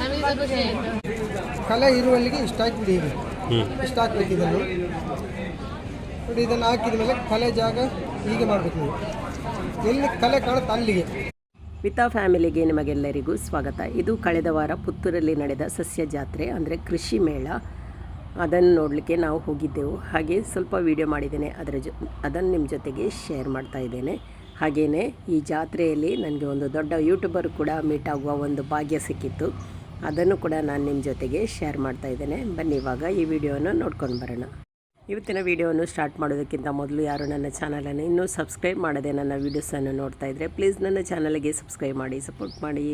ನಮಗೆ ಖುಷಿ ಆಯಿತು ಕಲೆ ಇರುವಲ್ಲಿಗೆ ಇಷ್ಟ ಹಾಕಿಬಿಡಿ ಇಷ್ಟ ಹಾಕ್ಬೇಕು ಇದನ್ನು. ನೋಡಿ ಇದನ್ನು ಹಾಕಿದ ಮೇಲೆ ಕಲೆ ಜಾಗ ಹೀಗೆ ಮಾಡಬೇಕು ನೀವು. ಎಲ್ಲಿ ಕಲೆ ಕಾಣುತ್ತೆ ಅಲ್ಲಿಗೆ. ವಿತಾ ಫ್ಯಾಮಿಲಿಗೆ ನಿಮಗೆಲ್ಲರಿಗೂ ಸ್ವಾಗತ. ಇದು ಕಳೆದ ವಾರ ಪುತ್ತೂರಲ್ಲಿ ನಡೆದ ಸಸ್ಯ ಜಾತ್ರೆ ಅಂದರೆ ಕೃಷಿ ಮೇಳ. ಅದನ್ನು ನೋಡಲಿಕ್ಕೆ ನಾವು ಹೋಗಿದ್ದೆವು. ಹಾಗೆ ಸ್ವಲ್ಪ ವಿಡಿಯೋ ಮಾಡಿದ್ದೇನೆ. ಅದರ ಜೊ ಅದನ್ನು ನಿಮ್ಮ ಜೊತೆಗೆ ಶೇರ್ ಮಾಡ್ತಾ ಇದ್ದೇನೆ. ಹಾಗೆಯೇ ಈ ಜಾತ್ರೆಯಲ್ಲಿ ನನಗೆ ಒಂದು ದೊಡ್ಡ ಯೂಟ್ಯೂಬರ್ ಕೂಡ ಮೀಟ್ ಆಗುವ ಒಂದು ಭಾಗ್ಯ ಸಿಕ್ಕಿತ್ತು. ಅದನ್ನು ಕೂಡ ನಾನು ನಿಮ್ಮ ಜೊತೆಗೆ ಶೇರ್ ಮಾಡ್ತಾ ಇದ್ದೇನೆ. ಬನ್ನಿ, ಇವಾಗ ಈ ವಿಡಿಯೋನ ನೋಡ್ಕೊಂಡು ಬರೋಣ. ಇವತ್ತಿನ ವಿಡಿಯೋವನ್ನು ಸ್ಟಾರ್ಟ್ ಮಾಡೋದಕ್ಕಿಂತ ಮೊದಲು ಯಾರು ನನ್ನ ಚಾನಲನ್ನು ಇನ್ನೂ ಸಬ್ಸ್ಕ್ರೈಬ್ ಮಾಡದೆ ನನ್ನ ವೀಡಿಯೋಸನ್ನು ನೋಡ್ತಾ ಇದ್ದರೆ ಪ್ಲೀಸ್ ನನ್ನ ಚಾನಲ್ಗೆ ಸಬ್ಸ್ಕ್ರೈಬ್ ಮಾಡಿ ಸಪೋರ್ಟ್ ಮಾಡಿ.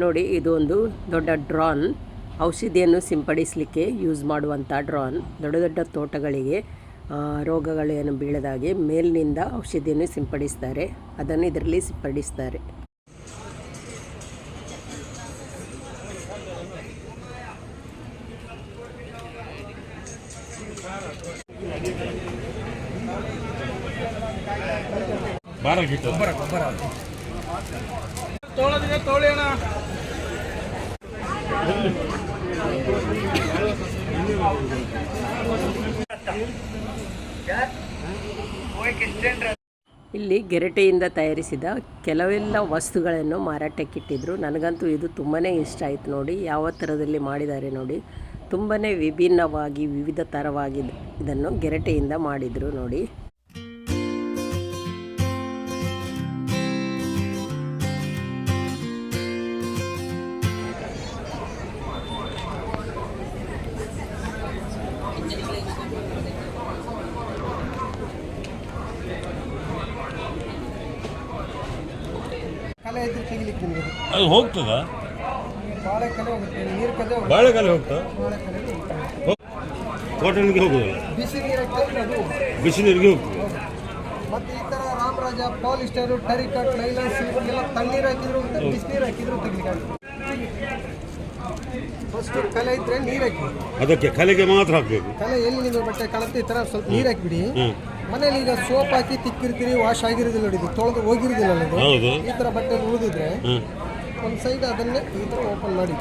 ನೋಡಿ, ಇದು ಒಂದು ದೊಡ್ಡ ಡ್ರಾನ್. ಔಷಧಿಯನ್ನು ಸಿಂಪಡಿಸಲಿಕ್ಕೆ ಯೂಸ್ ಮಾಡುವಂಥ ಡ್ರಾನ್. ದೊಡ್ಡ ದೊಡ್ಡ ತೋಟಗಳಿಗೆ ರೋಗಗಳೇನು ಬೀಳದಾಗೆ ಮೇಲಿನಿಂದ ಔಷಧಿಯನ್ನು ಸಿಂಪಡಿಸ್ತಾರೆ. ಅದನ್ನು ಇದರಲ್ಲಿ ಸಿಂಪಡಿಸ್ತಾರೆ. ಇಲ್ಲಿ ಗೆರಟೆಯಿಂದ ತಯಾರಿಸಿದ ಕೆಲವೆಲ್ಲ ವಸ್ತುಗಳನ್ನು ಮಾರಾಟಕ್ಕಿಟ್ಟಿದ್ರು. ನನಗಂತೂ ಇದು ತುಂಬಾ ಇಷ್ಟ ಆಯ್ತು ನೋಡಿ. ಯಾವ ತರದಲ್ಲಿ ಮಾಡಿದ್ದಾರೆ ನೋಡಿ. ತುಂಬಾ ವಿಭಿನ್ನವಾಗಿ ವಿವಿಧ ಥರವಾಗಿ ಇದನ್ನು ಗೆರಟೆಯಿಂದ ಮಾಡಿದರು ನೋಡಿ. ಅದು ಹೋಗ್ತದ? ಬಾಳೆ ಕಲೆ ಕಲೆ ಕಾಟನ್ಗೆ ಹೋಗೋದಿಲ್ಲ ಬಿಸಿ ನೀರು ಹಾಕಿದ್ರೆ ಅದು ಬಿಸಿ ನೀರಿಗೆ ಹೋಗ್ತದೆ. ಮತ್ತೆ ಈ ಥರ ರಾಮರಾಜ ಪಾಲಿಸ್ಟರು ಟರಿಕಟ್ ಸಿಲ್ಕ್ ಎಲ್ಲ ತಣ್ಣೀರು ಹಾಕಿದ್ರು ಬಿಸಿನೀರು ಹಾಕಿದ್ರು ತೆಗಿಲಿಕ್ಕೆ ಫಸ್ಟ್ ಕಲೆ ಇದ್ರೆ ನೀರು ಹಾಕಿ ಅದಕ್ಕೆ ಕಲೆಗೆ ಮಾತ್ರ ಹಾಕಬೇಕು. ಕಲೆ ಎಲ್ಲಿ ನಿಮ್ಮ ಬಟ್ಟೆ ಕಾಣುತ್ತೆ ಈ ಥರ ಸ್ವಲ್ಪ ನೀರು ಹಾಕಿಬಿಡಿ. ಹ್ಮ್. ಮನೇಲಿ ಈಗ ಸೋಪ್ ಹಾಕಿ ತಿಕ್ಕಿರ್ತೀರಿ ವಾಶ್ ಆಗಿರೋದಿಲ್ಲ ನೋಡಿ ತೊಳೆದು ಹೋಗಿರೋದಿಲ್ಲ ಈ ಥರ ಬಟ್ಟೆ ಉಳಿದಿದ್ರೆ ಒಂದು ಸೈಡ್ ಅದನ್ನೇ ಈ ಥರ ಓಪನ್ ಮಾಡಿ.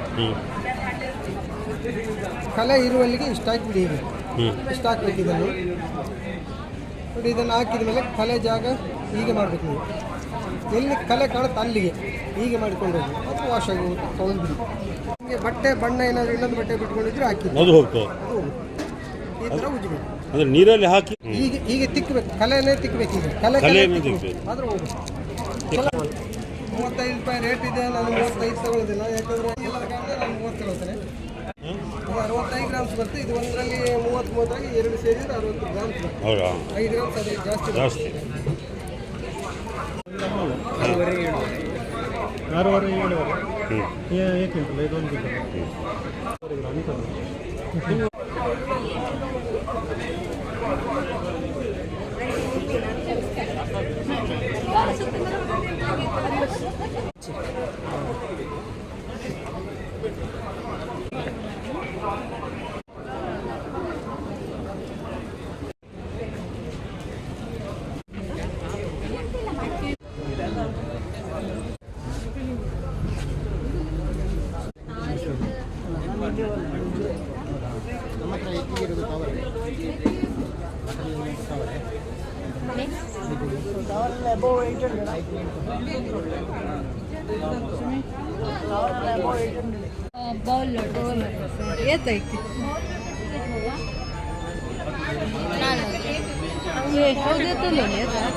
ಕಲೆ ಇರುವಲ್ಲಿಗೆ ಇಷ್ಟ ಹಾಕಿಬಿಡಿ ಈಗ ಇಷ್ಟ ಹಾಕ್ಬೇಕು ಇದನ್ನು. ನೋಡಿ ಇದನ್ನು ಹಾಕಿದ ಮೇಲೆ ಕಲೆ ಜಾಗ ಹೀಗೆ ಮಾಡಬೇಕು ನೀವು. ಎಲ್ಲಿ ಕಲೆ ಕಾಣುತ್ತೆ ಅಲ್ಲಿಗೆ ಹೀಗೆ ಮಾಡಿಕೊಂಡು ಹೋಗಿ. ಅದು ವಾಶ್ ಆಗಿ ತೊಗೊಂಡ್ಬಿಡಿ ನಿಮಗೆ ಬಟ್ಟೆ ಬಣ್ಣ ಏನಾದರೂ ಇನ್ನೊಂದು ಬಟ್ಟೆ ಬಿಟ್ಕೊಂಡಿದ್ರೆ ಹಾಕಿ. ಅದು ಹೋಗ್ತದೆ. ಈ ಥರ ಉಜ್ಬೇಕು. ಅಂದ್ರೆ ನೀರಲ್ಲಿ ಹಾಕಿ. ಈಗ ಈಗ ತಿಕ್ಕಬೇಕು ಕಲೆನೇ ತಿಕ್ಕಬೇಕು ಈಗ. ಕಲೆ ಕಲೆ ತಿಕ್ಬೇಕು. ಆದ್ರೆ ಚಲೋ ಮೂವತ್ತೈದು ರೂಪಾಯಿ ರೇಟ್ ಇದೆ ನಾನು ಮೂವತ್ತೈದು ತಗೊಳ್ಳೋದಿಲ್ಲ ಯಾಕಂದರೆ ನಾನು ಮೂವತ್ತು ತಗೊಳ್ತೇನೆ. ಇದು ಅರವತ್ತೈದು ಗ್ರಾಮ್ಸ್ ಬರುತ್ತೆ. ಇದು ಒಂದರಲ್ಲಿ ಮೂವತ್ತು ಮೂವತ್ತಾಗಿ ಎರಡು ಸೇರಿದ್ರೆ ಅರವತ್ತು ಗ್ರಾಮ್ಸ್ ಹೌದಾ? ಐದು ಗ್ರಾಮ್ಸ್ ಅದೇ ಜಾಸ್ತಿ. ಜಾಸ್ತಿ. ಆರೂವರೆ ಏಳುವರೆ. ಏಕೆ ಉಂಟಲ್ಲ ಇದೊಂದು ಬೌಲ್ ಏತೈತಿ ಹೌದೇತಲ್ಲ Final Panzer. ನನ್ನ ಗರಂತ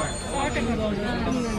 ಐದಾರು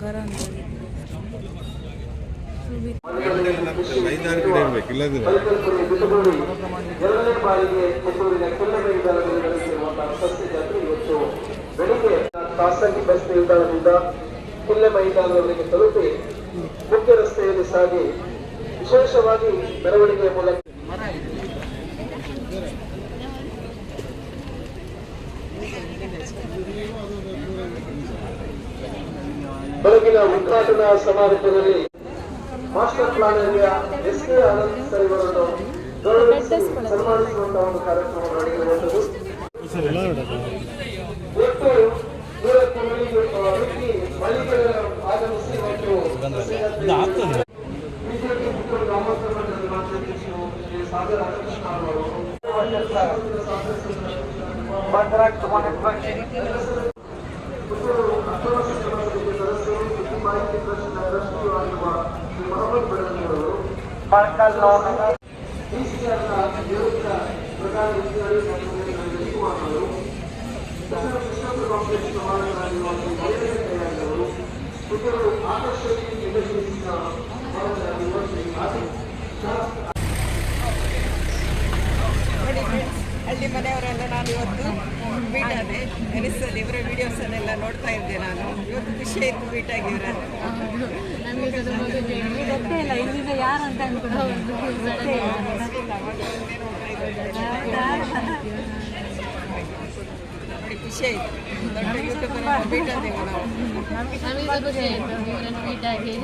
ಇರ್ಬೇಕು ಅಂತ ಬೆಳಿಗ್ಗೆ ಖಾಸಗಿ ಬಸ್ ನಿಲ್ದಾಣದಿಂದ ಕಿಲ್ಲೆ ಮೈದಾನದವರೆಗೆ ತಲುಪಿ ಮುಖ್ಯ ರಸ್ತೆಯಲ್ಲಿ ಸಾಗಿ ವಿಶೇಷವಾಗಿ ಮೆರವಣಿಗೆಯ ಮೂಲಕ ಉದ್ಘಾಟನಾ ಸಮಾರಂಭದಲ್ಲಿ master plan area S K Anand sir ಇವರನ್ನು ಸನ್ಮಾನಿಸುವಂತಹ ಒಂದು ಕಾರ್ಯಕ್ರಮ ನಡೆದಿರುವಂತದ್ದು ಒಟ್ಟು ನೂರಕ್ಕೂ ಮಳಿಗೆಗಳು ಆಗಮಿಸಿ ಮತ್ತು ಬಿಜೆಪಿ ಮುಖ್ಯರು ಶ್ರೀ ಸಾಗರ ರಾಮಕೃಷ್ಣ ಅವರು. ಕುಮಾರ್ ಮಾಹಿತಿ ಟ್ರಸ್ಟ್ನ ಟ್ರಸ್ಟಿಯೂ ಆಗಿರುವ ಶ್ರೀ ಹಳ್ಳಿ ಮನೆಯವರೆಲ್ಲ ನಾನು ಇವತ್ತು ಮೀಟ್ ಆದೆ ಅನಿಸ್ತದೆ ಇವರ ವಿಡಿಯೋಸನ್ನೆಲ್ಲ ನೋಡ್ತಾ ಇದ್ದೆ ನಾನು. ಇವತ್ತು ಖುಷಿ ಆಯ್ತು ಮೀಟ್ ಆಗಿ ಇವರನ್ನು ನಮಗೆ ಗೊತ್ತೇ ಇಲ್ಲ ಇಲ್ಲಿಂದ ಯಾರು ಅಂತ ಅನ್ಕೊಂಡು ನೋಡಿ ಖುಷಿ ಆಯಿತು. ದೊಡ್ಡ ಯೂಟ್ಯೂಬರ್ ಮೀಟ್ ಆದೆವು ನಾವು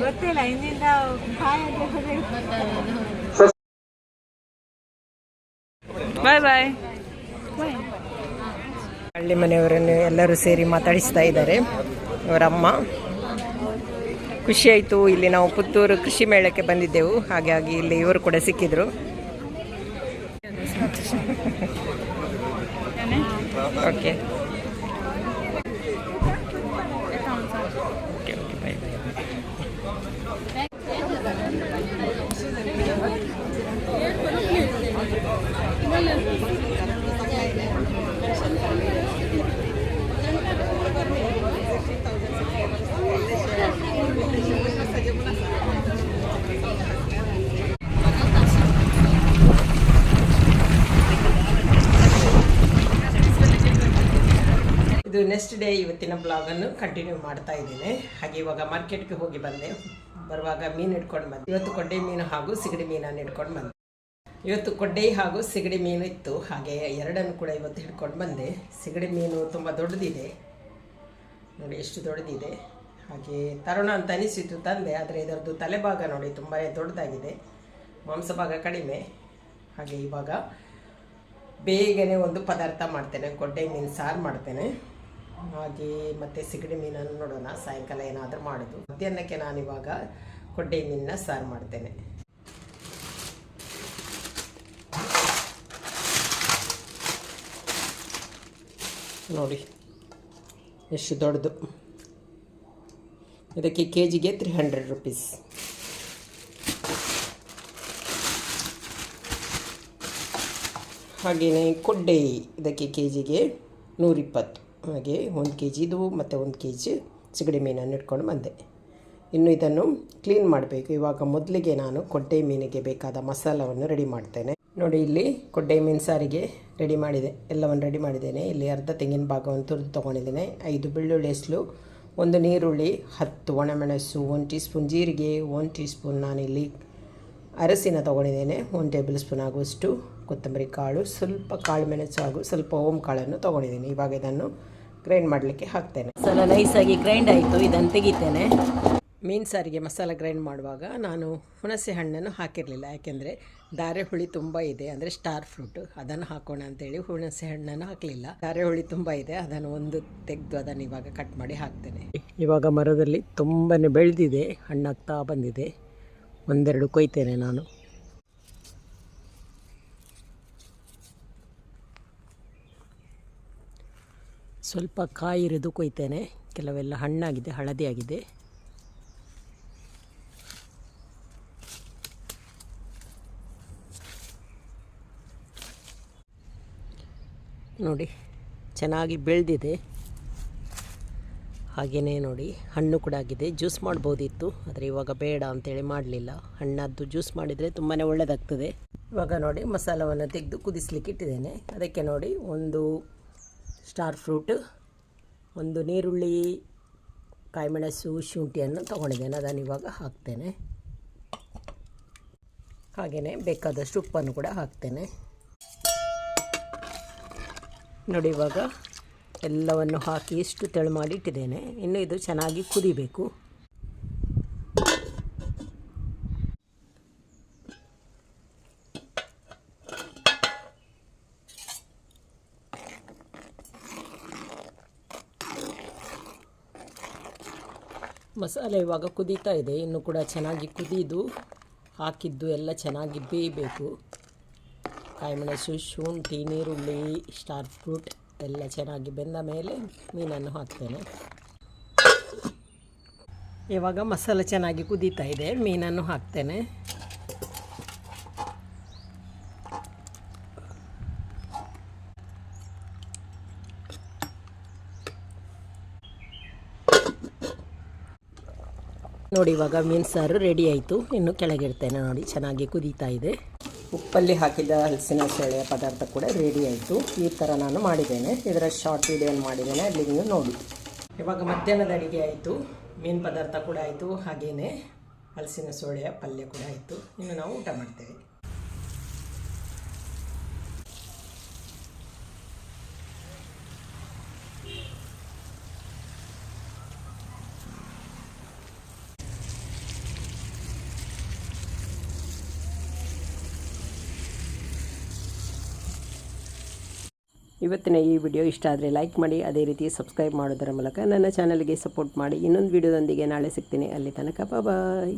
ಗೊತ್ತಿಲ್ಲ ಹಿಂದಿಂದ ಬಾಯ್ ಅಂತ ಗೊತ್ತಾಗೋದು ಬಾಯ್ ಬಾಯ್ ಹಳ್ಳಿ ಮನೆಯವರನ್ನು ಎಲ್ಲರೂ ಸೇರಿ ಮಾತಾಡಿಸ್ತಾ ಇದ್ದಾರೆ. ಅವರಮ್ಮ, ಖುಷಿಯಾಯಿತು. ಇಲ್ಲಿ ನಾವು ಪುತ್ತೂರು ಕೃಷಿ ಮೇಳಕ್ಕೆ ಬಂದಿದ್ದೆವು. ಹಾಗಾಗಿ ಇಲ್ಲಿ ಇವರು ಕೂಡ ಸಿಕ್ಕಿದ್ರು. ಓಕೆ. ನೆಕ್ಸ್ಟ್ ಡೇ ಇವತ್ತಿನ ಬ್ಲಾಗನ್ನು ಕಂಟಿನ್ಯೂ ಮಾಡ್ತಾ ಇದ್ದೀನಿ. ಹಾಗೆ ಇವಾಗ ಮಾರ್ಕೆಟ್ಗೆ ಹೋಗಿ ಬಂದೆ. ಬರುವಾಗ ಮೀನು ಇಟ್ಕೊಂಡು ಬಂದೆ. ಇವತ್ತು ಕೊಡ್ಡೆ ಮೀನು ಹಾಗೂ ಸಿಗಡಿ ಮೀನನ್ನು ಇಟ್ಕೊಂಡು ಬಂದೆ. ಇವತ್ತು ಕೊಡ್ಡೆ ಹಾಗೂ ಸಿಗಡಿ ಮೀನು ಇತ್ತು. ಹಾಗೆ ಎರಡನ್ನು ಕೂಡ ಇವತ್ತು ಹಿಡ್ಕೊಂಡು ಬಂದೆ. ಸಿಗಡಿ ಮೀನು ತುಂಬ ದೊಡ್ಡದಿದೆ. ನೋಡಿ ಎಷ್ಟು ದೊಡ್ಡದಿದೆ. ಹಾಗೆ ತರುಣ ಅಂತ ಅನಿಸಿತು ತಂದೆ, ಆದರೆ ಇದರದ್ದು ತಲೆಭಾಗ ನೋಡಿ ತುಂಬಾ ದೊಡ್ಡದಾಗಿದೆ. ಮಾಂಸ ಭಾಗ ಕಡಿಮೆ. ಹಾಗೆ ಇವಾಗ ಬೇಗನೆ ಒಂದು ಪದಾರ್ಥ ಮಾಡ್ತೇನೆ. ಕೊಡ್ಡೆ ಮೀನು ಸಾರು ಮಾಡ್ತೇನೆ. ಹಾಗೆ ಮತ್ತು ಸಿಗಡಿ ಮೀನನ್ನು ನೋಡೋಣ. ಸಾಯಂಕಾಲ ಏನಾದರೂ ಮಾಡೋದು ಮಧ್ಯಾಹ್ನಕ್ಕೆ ನಾನಿವಾಗ ಕೊಡ್ಡೆ ಮೀನನ್ನ ಸಾರು ಮಾಡ್ತೇನೆ. ನೋಡಿ, ಎಷ್ಟು ದೊಡ್ಡದು. ಇದಕ್ಕೆ ಕೆ ಜಿಗೆ ತ್ರೀ ಹಂಡ್ರೆಡ್ ರುಪೀಸ್ ಹಾಗೆಯೇ ಕೊಡ್ಡೆ ಇದಕ್ಕೆ ಕೆ ಜಿಗೆ ನೂರಿಪ್ಪತ್ತು. ಹಾಗೆ ಒಂದು ಕೆ ಜಿದು ಮತ್ತು ಒಂದು ಕೆ ಜಿ ಸಿಗಡಿ ಮೀನನ್ನು ಇಟ್ಕೊಂಡು ಬಂದೆ. ಇನ್ನು ಇದನ್ನು ಕ್ಲೀನ್ ಮಾಡಬೇಕು. ಇವಾಗ ಮೊದಲಿಗೆ ನಾನು ಕೊಡ್ಡೆ ಮೀನಿಗೆ ಬೇಕಾದ ಮಸಾಲವನ್ನು ರೆಡಿ ಮಾಡ್ತೇನೆ. ನೋಡಿ, ಇಲ್ಲಿ ಕೊಡ್ಡೆ ಮೀನು ಸಾರಿಗೆ ರೆಡಿ ಮಾಡಿದೆ. ಎಲ್ಲವನ್ನು ರೆಡಿ ಮಾಡಿದ್ದೇನೆ. ಇಲ್ಲಿ ಅರ್ಧ ತೆಂಗಿನ ಭಾಗವನ್ನು ತುರಿದು ತೊಗೊಂಡಿದ್ದೇನೆ. ಐದು ಬೆಳ್ಳುಳ್ಳಿ ಹೆಸಲು, ಒಂದು ನೀರುಳ್ಳಿ, ಹತ್ತು ಒಣಮೆಣಸು, ಒಂದು ಟೀ ಸ್ಪೂನ್ ಜೀರಿಗೆ, ಒಂದು ಟೀ ಸ್ಪೂನ್ ನಾನಿಲ್ಲಿ ಅರಸಿನ ತೊಗೊಂಡಿದ್ದೇನೆ. ಒಂದು ಟೇಬಲ್ ಸ್ಪೂನ್ ಆಗುವಷ್ಟು ಕೊತ್ತಂಬರಿ ಕಾಳು, ಸ್ವಲ್ಪ ಕಾಳು ಮೆಣಸು ಹಾಗೂ ಸ್ವಲ್ಪ ಓಮ್ ಕಾಳನ್ನು ತೊಗೊಂಡಿದ್ದೀನಿ. ಇವಾಗ ಇದನ್ನು ಗ್ರೈಂಡ್ ಮಾಡಲಿಕ್ಕೆ ಹಾಕ್ತೇನೆ. ಮಸಾಲ ನೈಸಾಗಿ ಗ್ರೈಂಡ್ ಆಯಿತು ಇದನ್ನು ತೆಗಿತೇನೆ. ಮೀನು ಸಾರಿಗೆ ಮಸಾಲ ಗ್ರೈಂಡ್ ಮಾಡುವಾಗ ನಾನು ಹುಣಸೆ ಹಣ್ಣನ್ನು ಹಾಕಿರಲಿಲ್ಲ. ಯಾಕೆಂದರೆ ಧಾರೆ ಹುಳಿ ತುಂಬ ಇದೆ ಅಂದರೆ ಸ್ಟಾರ್ ಫ್ರೂಟ್ ಅದನ್ನು ಹಾಕೋಣ ಅಂತೇಳಿ ಹುಣಸೆ ಹಣ್ಣನ್ನು ಹಾಕಲಿಲ್ಲ. ಧಾರೆ ಹುಳಿ ತುಂಬ ಇದೆ ಅದನ್ನು ಒಂದು ತೆಗೆದು ಅದನ್ನು ಇವಾಗ ಕಟ್ ಮಾಡಿ ಹಾಕ್ತೇನೆ. ಇವಾಗ ಮರದಲ್ಲಿ ತುಂಬಾ ಬೆಳೆದಿದೆ ಹಣ್ಣಾಗ್ತಾ ಬಂದಿದೆ. ಒಂದೆರಡು ಕೊಯ್ತೇನೆ ನಾನು. ಸ್ವಲ್ಪ ಕಾಯಿ ಇರಿದು ಕೊಯ್ತೇನೆ. ಕೆಲವೆಲ್ಲ ಹಣ್ಣಾಗಿದೆ, ಹಳದಿಯಾಗಿದೆ. ನೋಡಿ, ಚೆನ್ನಾಗಿ ಬೆಳೆದಿದೆ. ಹಾಗೆಯೇ ನೋಡಿ, ಹಣ್ಣು ಕೂಡ ಆಗಿದೆ. ಜ್ಯೂಸ್ ಮಾಡ್ಬೋದಿತ್ತು, ಆದರೆ ಇವಾಗ ಬೇಡ ಅಂತೇಳಿ ಮಾಡಲಿಲ್ಲ. ಹಣ್ಣದ್ದು ಜ್ಯೂಸ್ ಮಾಡಿದರೆ ತುಂಬಾ ಒಳ್ಳೆಯದಾಗ್ತದೆ ಇವಾಗ ನೋಡಿ, ಮಸಾಲವನ್ನು ತೆಗೆದು ಕುದಿಸ್ಲಿಕ್ಕೆ ಇಟ್ಟಿದ್ದೇನೆ. ಅದಕ್ಕೆ ನೋಡಿ, ಒಂದು ಸ್ಟಾರ್ ಫ್ರೂಟ್, ಒಂದು ನೀರುಳ್ಳಿ, ಕಾಯಿಮೆಣಸು, ಶುಂಠಿಯನ್ನು ತೊಗೊಂಡಿದ್ದೇನೆ. ಅದನ್ನು ಇವಾಗ ಹಾಕ್ತೇನೆ. ಹಾಗೆಯೇ ಬೇಕಾದಷ್ಟು ಉಪ್ಪನ್ನು ಕೂಡ ಹಾಕ್ತೇನೆ. ನೋಡಿ, ಇವಾಗ ಎಲ್ಲವನ್ನು ಹಾಕಿ ಇಷ್ಟು ತೆಳು ಮಾಡಿ ಇಟ್ಟಿದ್ದೇನೆ. ಇನ್ನು ಇದು ಚೆನ್ನಾಗಿ ಕುದಿಬೇಕು. ಮಸಾಲೆ ಇವಾಗ ಕುದೀತಾ ಇದೆ. ಇನ್ನು ಕೂಡ ಚೆನ್ನಾಗಿ ಕುದಿದು, ಹಾಕಿದ್ದು ಎಲ್ಲ ಚೆನ್ನಾಗಿ ಬೇಯಬೇಕು. ಕಾಯಿಮೆಣಸು ಶುಂಠಿ ನೀರುಳ್ಳಿ ಸ್ಟಾರ್ ಫ್ರೂಟ್ ಎಲ್ಲ ಚೆನ್ನಾಗಿ ಬೆಂದ ಮೇಲೆ ಮೀನನ್ನು ಹಾಕ್ತೇನೆ. ಇವಾಗ ಮಸಾಲೆ ಚೆನ್ನಾಗಿ ಕುದೀತಾ ಇದೆ. ಮೀನನ್ನು ಹಾಕ್ತೇನೆ. ನೋಡಿ, ಇವಾಗ ಮೀನು ಸಾರು ರೆಡಿ ಆಯಿತು. ಇನ್ನು ಕೆಳಗಿರ್ತೇನೆ ನೋಡಿ, ಚೆನ್ನಾಗಿ ಕುದೀತಾ ಇದೆ. ಉಪ್ಪಲ್ಲಿ ಹಾಕಿದ ಹಲಸಿನ ಸೆಳೆಯ ಪದಾರ್ಥ ಕೂಡ ರೆಡಿ ಆಯಿತು. ಈ ಥರ ನಾನು ಮಾಡಿದ್ದೇನೆ. ಇದರ ಶಾರ್ಟ್ ವಿಡಿಯೋನ ಮಾಡಿದ್ದೇನೆ, ಅಲ್ಲಿ ನೀವು ನೋಡಿ. ಇವಾಗ ಮಧ್ಯಾಹ್ನದ ಅಡುಗೆ ಆಯಿತು. ಮೀನು ಪದಾರ್ಥ ಕೂಡ ಆಯಿತು. ಹಾಗೆಯೇ ಹಲಸಿನ ಸೋಳೆಯ ಪಲ್ಯ ಕೂಡ ಆಯಿತು. ಇನ್ನು ನಾವು ಊಟ ಮಾಡ್ತೇವೆ. ಇವತ್ತಿನ ಈ ವಿಡಿಯೋ ಇಷ್ಟ ಆದರೆ ಲೈಕ್ ಮಾಡಿ, ಅದೇ ರೀತಿ ಸಬ್ಸ್ಕ್ರೈಬ್ ಮಾಡೋದರ ಮೂಲಕ ನನ್ನ ಚಾನಲ್ಗೆ ಸಪೋರ್ಟ್ ಮಾಡಿ. ಇನ್ನೊಂದು ವಿಡಿಯೋದೊಂದಿಗೆ ನಾಳೆ ಸಿಗ್ತೀನಿ. ಅಲ್ಲಿ ತನಕ ಬಾಯ್